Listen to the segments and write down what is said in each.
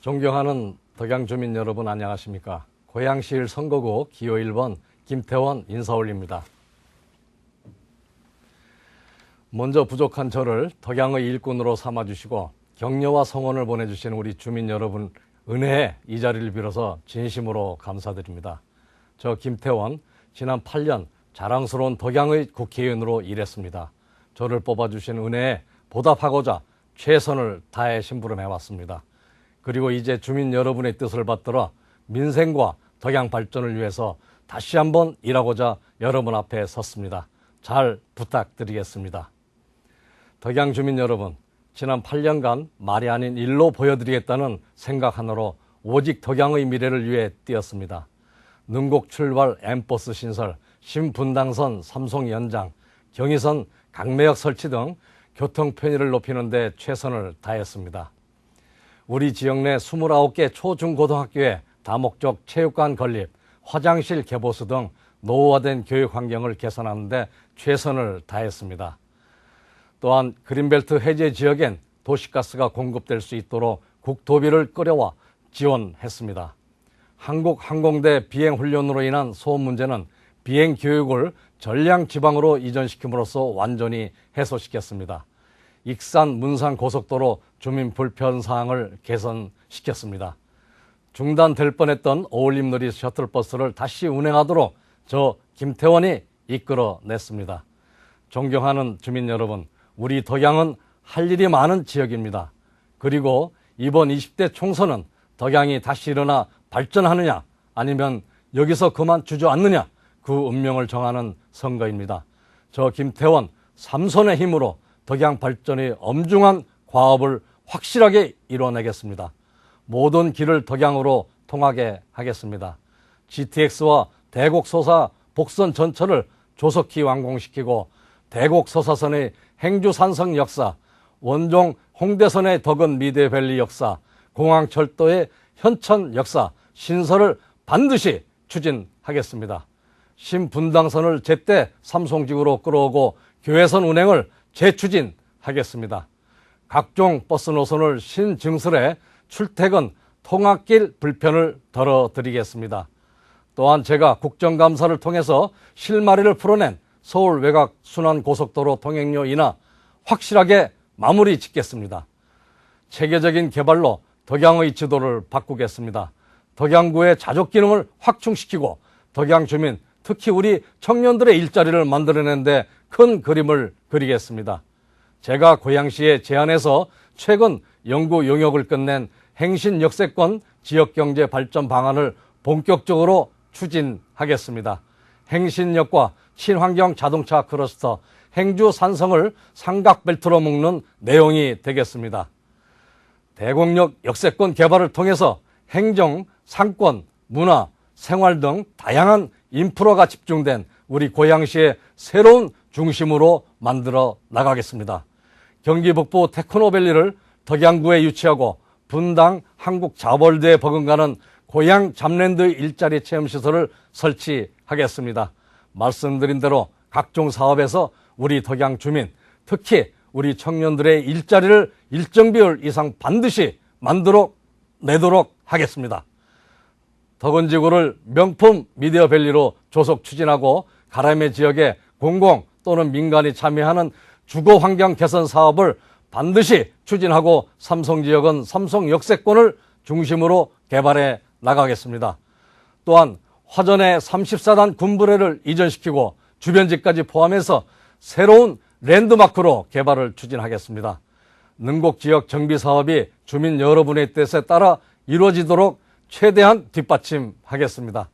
존경하는 덕양 주민 여러분 안녕하십니까? 고양시일 선거구 기호 1번 김태원 인사 올립니다. 먼저 부족한 저를 덕양의 일꾼으로 삼아주시고 격려와 성원을 보내주신 우리 주민 여러분 은혜에 이 자리를 빌어서 진심으로 감사드립니다. 저 김태원 지난 8년 자랑스러운 덕양의 국회의원으로 일했습니다. 저를 뽑아주신 은혜에 보답하고자 최선을 다해 심부름해왔습니다. 그리고 이제 주민 여러분의 뜻을 받들어 민생과 덕양 발전을 위해서 다시 한번 일하고자 여러분 앞에 섰습니다. 잘 부탁드리겠습니다. 덕양 주민 여러분, 지난 8년간 말이 아닌 일로 보여드리겠다는 생각 하나로 오직 덕양의 미래를 위해 뛰었습니다. 능곡 출발 엠버스 신설, 신분당선 삼송 연장, 경의선 강매역 설치 등 교통 편의를 높이는 데 최선을 다했습니다. 우리 지역 내 29개 초중고등학교에 다목적 체육관 건립, 화장실 개보수 등 노후화된 교육 환경을 개선하는 데 최선을 다했습니다. 또한 그린벨트 해제 지역엔 도시가스가 공급될 수 있도록 국토비를 끌여와 지원했습니다. 한국 항공대 비행 훈련으로 인한 소음 문제는 비행 교육을 전량 지방으로 이전시킴으로써 완전히 해소시켰습니다. 익산 문산 고속도로 주민 불편 사항을 개선시켰습니다. 중단될 뻔했던 어울림놀이 셔틀버스를 다시 운행하도록 저 김태원이 이끌어냈습니다. 존경하는 주민 여러분, 우리 덕양은 할 일이 많은 지역입니다. 그리고 이번 20대 총선은 덕양이 다시 일어나 발전하느냐 아니면 여기서 그만 주저앉느냐 그 운명을 정하는 선거입니다. 저 김태원 삼선의 힘으로 덕양 발전의 엄중한 과업을 확실하게 이뤄내겠습니다. 모든 길을 덕양으로 통하게 하겠습니다. GTX와 대곡소사 복선 전철을 조속히 완공시키고 대곡소사선의 행주산성 역사, 원종 홍대선의 덕은 미대밸리 역사, 공항철도의 현천 역사, 신설을 반드시 추진하겠습니다. 신분당선을 제때 삼송직으로 끌어오고 교회선 운행을 재추진하겠습니다. 각종 버스 노선을 신증설해 출퇴근 통학길 불편을 덜어드리겠습니다. 또한 제가 국정감사를 통해서 실마리를 풀어낸 서울 외곽 순환 고속도로 통행료 인하 확실하게 마무리 짓겠습니다. 체계적인 개발로 덕양의 지도를 바꾸겠습니다. 덕양구의 자족 기능을 확충시키고 덕양 주민, 특히 우리 청년들의 일자리를 만들어내는 데 큰 그림을 그리겠습니다. 제가 고양시에 제안해서 최근 연구 용역을 끝낸 행신 역세권 지역경제 발전 방안을 본격적으로 추진하겠습니다. 행신역과 친환경 자동차 클러스터, 행주 산성을 삼각벨트로 묶는 내용이 되겠습니다. 대곡역 역세권 개발을 통해서 행정, 상권, 문화, 생활 등 다양한 인프라가 집중된 우리 고양시의 새로운 중심으로 만들어 나가겠습니다. 경기 북부 테크노밸리를 덕양구에 유치하고 분당 한국자벌대에 버금가는 고향 잡랜드 일자리 체험시설을 설치하겠습니다. 말씀드린 대로 각종 사업에서 우리 덕양 주민, 특히 우리 청년들의 일자리를 일정 비율 이상 반드시 만들어 내도록 하겠습니다. 덕원지구를 명품 미디어밸리로 조속 추진하고 가람의 지역에 공공 또는 민간이 참여하는 주거 환경 개선 사업을 반드시 추진하고 삼성 지역은 삼성 역세권을 중심으로 개발해 나가겠습니다. 또한 화전의 34단 군부대를 이전시키고 주변지까지 포함해서 새로운 랜드마크로 개발을 추진하겠습니다. 능곡 지역 정비 사업이 주민 여러분의 뜻에 따라 이루어지도록 최대한 뒷받침하겠습니다.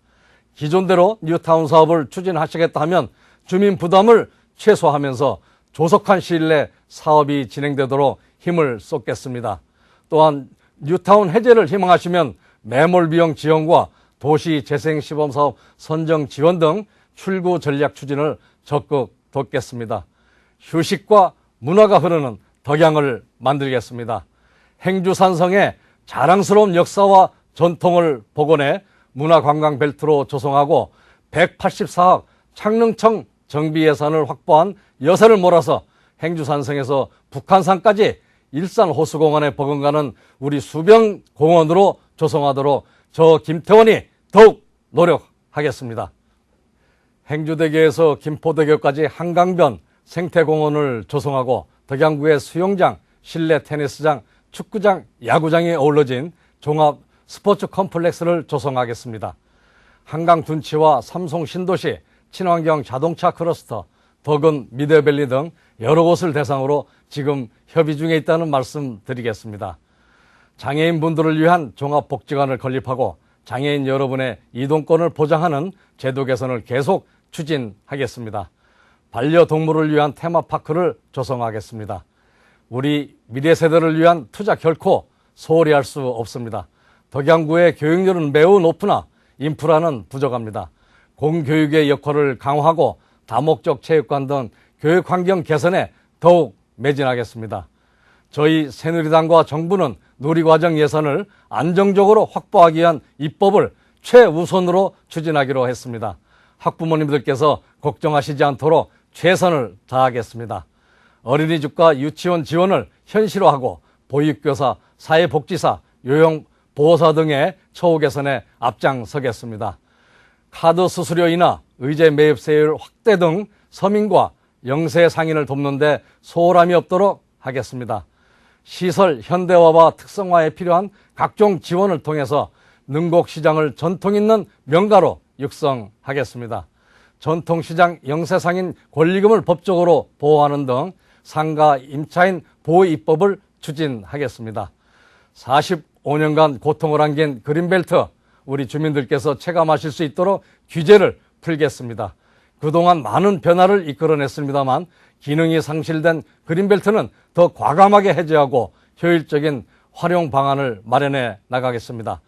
기존대로 뉴타운 사업을 추진하시겠다 하면 주민 부담을 최소화하면서 조속한 시일 내 사업이 진행되도록 힘을 쏟겠습니다. 또한 뉴타운 해제를 희망하시면 매몰 비용 지원과 도시 재생 시범 사업 선정 지원 등 출구 전략 추진을 적극 돕겠습니다. 휴식과 문화가 흐르는 덕양을 만들겠습니다. 행주산성의 자랑스러운 역사와 전통을 복원해 문화관광 벨트로 조성하고 184억 창릉청 정비 예산을 확보한 여세를 몰아서 행주산성에서 북한산까지 일산 호수공원에 버금가는 우리 수변 공원으로 조성하도록 저 김태원이 더욱 노력하겠습니다. 행주대교에서 김포대교까지 한강변 생태공원을 조성하고 덕양구의 수영장, 실내 테니스장, 축구장, 야구장이 어우러진 종합 스포츠 컴플렉스를 조성하겠습니다. 한강 둔치와 삼성 신도시, 친환경 자동차 클러스터, 덕은 미대밸리 등 여러 곳을 대상으로 지금 협의 중에 있다는 말씀 드리겠습니다. 장애인 분들을 위한 종합복지관을 건립하고 장애인 여러분의 이동권을 보장하는 제도 개선을 계속 추진하겠습니다. 반려동물을 위한 테마파크를 조성하겠습니다. 우리 미래 세대를 위한 투자 결코 소홀히 할 수 없습니다. 덕양구의 교육열은 매우 높으나 인프라는 부족합니다. 공교육의 역할을 강화하고 다목적 체육관 등 교육 환경 개선에 더욱 매진하겠습니다. 저희 새누리당과 정부는 누리과정 예산을 안정적으로 확보하기 위한 입법을 최우선으로 추진하기로 했습니다. 학부모님들께서 걱정하시지 않도록 최선을 다하겠습니다. 어린이집과 유치원 지원을 현실화하고 보육교사, 사회복지사, 요양보호사 등의 처우 개선에 앞장서겠습니다. 카드 수수료 인하, 의제 매입세율 확대 등 서민과 영세 상인을 돕는 데 소홀함이 없도록 하겠습니다. 시설 현대화와 특성화에 필요한 각종 지원을 통해서 능곡시장을 전통 있는 명가로 육성하겠습니다. 전통시장 영세상인 권리금을 법적으로 보호하는 등 상가 임차인 보호 입법을 추진하겠습니다. 45년간 고통을 안긴 그린벨트 우리 주민들께서 체감하실 수 있도록 규제를 풀겠습니다. 그동안 많은 변화를 이끌어냈습니다만 기능이 상실된 그린벨트는 더 과감하게 해제하고 효율적인 활용 방안을 마련해 나가겠습니다.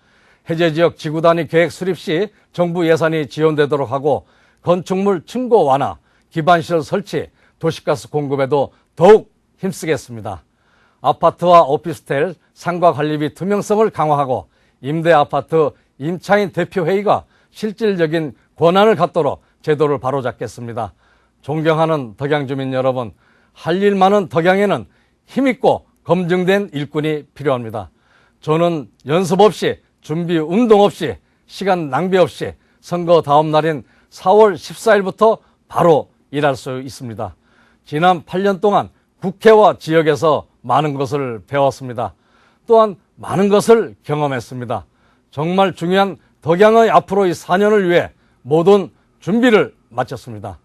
해제 지역 지구 단위 계획 수립 시 정부 예산이 지원되도록 하고 건축물 층고 완화, 기반시설 설치, 도시가스 공급에도 더욱 힘쓰겠습니다. 아파트와 오피스텔 상가 관리비 투명성을 강화하고 임대 아파트 임차인 대표회의가 실질적인 권한을 갖도록 제도를 바로잡겠습니다. 존경하는 덕양 주민 여러분, 할 일 많은 덕양에는 힘있고 검증된 일꾼이 필요합니다. 저는 연습 없이 준비 운동 없이 시간 낭비 없이 선거 다음 날인 4월 14일부터 바로 일할 수 있습니다. 지난 8년 동안 국회와 지역에서 많은 것을 배웠습니다. 또한 많은 것을 경험했습니다. 정말 중요한 덕양의 앞으로의 4년을 위해 모든 준비를 마쳤습니다.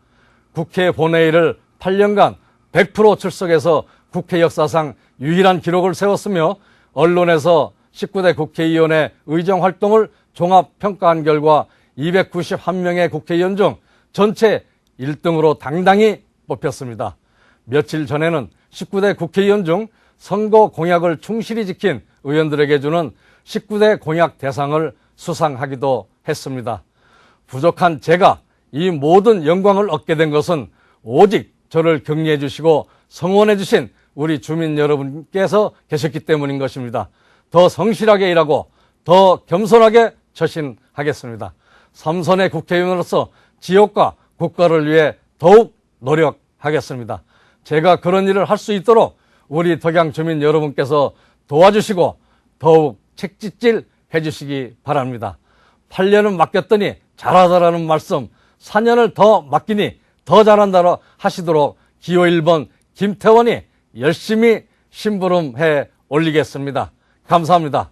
국회 본회의를 8년간 100% 출석해서 국회 역사상 유일한 기록을 세웠으며 언론에서 19대 국회의원의 의정 활동을 종합 평가한 결과 291명의 국회의원 중 전체 1등으로 당당히 뽑혔습니다. 며칠 전에는 19대 국회의원 중 선거 공약을 충실히 지킨 의원들에게 주는 19대 공약 대상을 수상하기도 했습니다. 부족한 제가 이 모든 영광을 얻게 된 것은 오직 저를 격려해 주시고 성원해 주신 우리 주민 여러분께서 계셨기 때문인 것입니다. 더 성실하게 일하고 더 겸손하게 처신하겠습니다. 삼선의 국회의원으로서 지역과 국가를 위해 더욱 노력하겠습니다. 제가 그런 일을 할 수 있도록 우리 덕양 주민 여러분께서 도와주시고 더욱 책짓질 해주시기 바랍니다. 8년은 맡겼더니 잘하다라는 말씀 4년을 더 맡기니 더 잘한다로 하시도록 기호 1번 김태원이 열심히 심부름해 올리겠습니다. 감사합니다.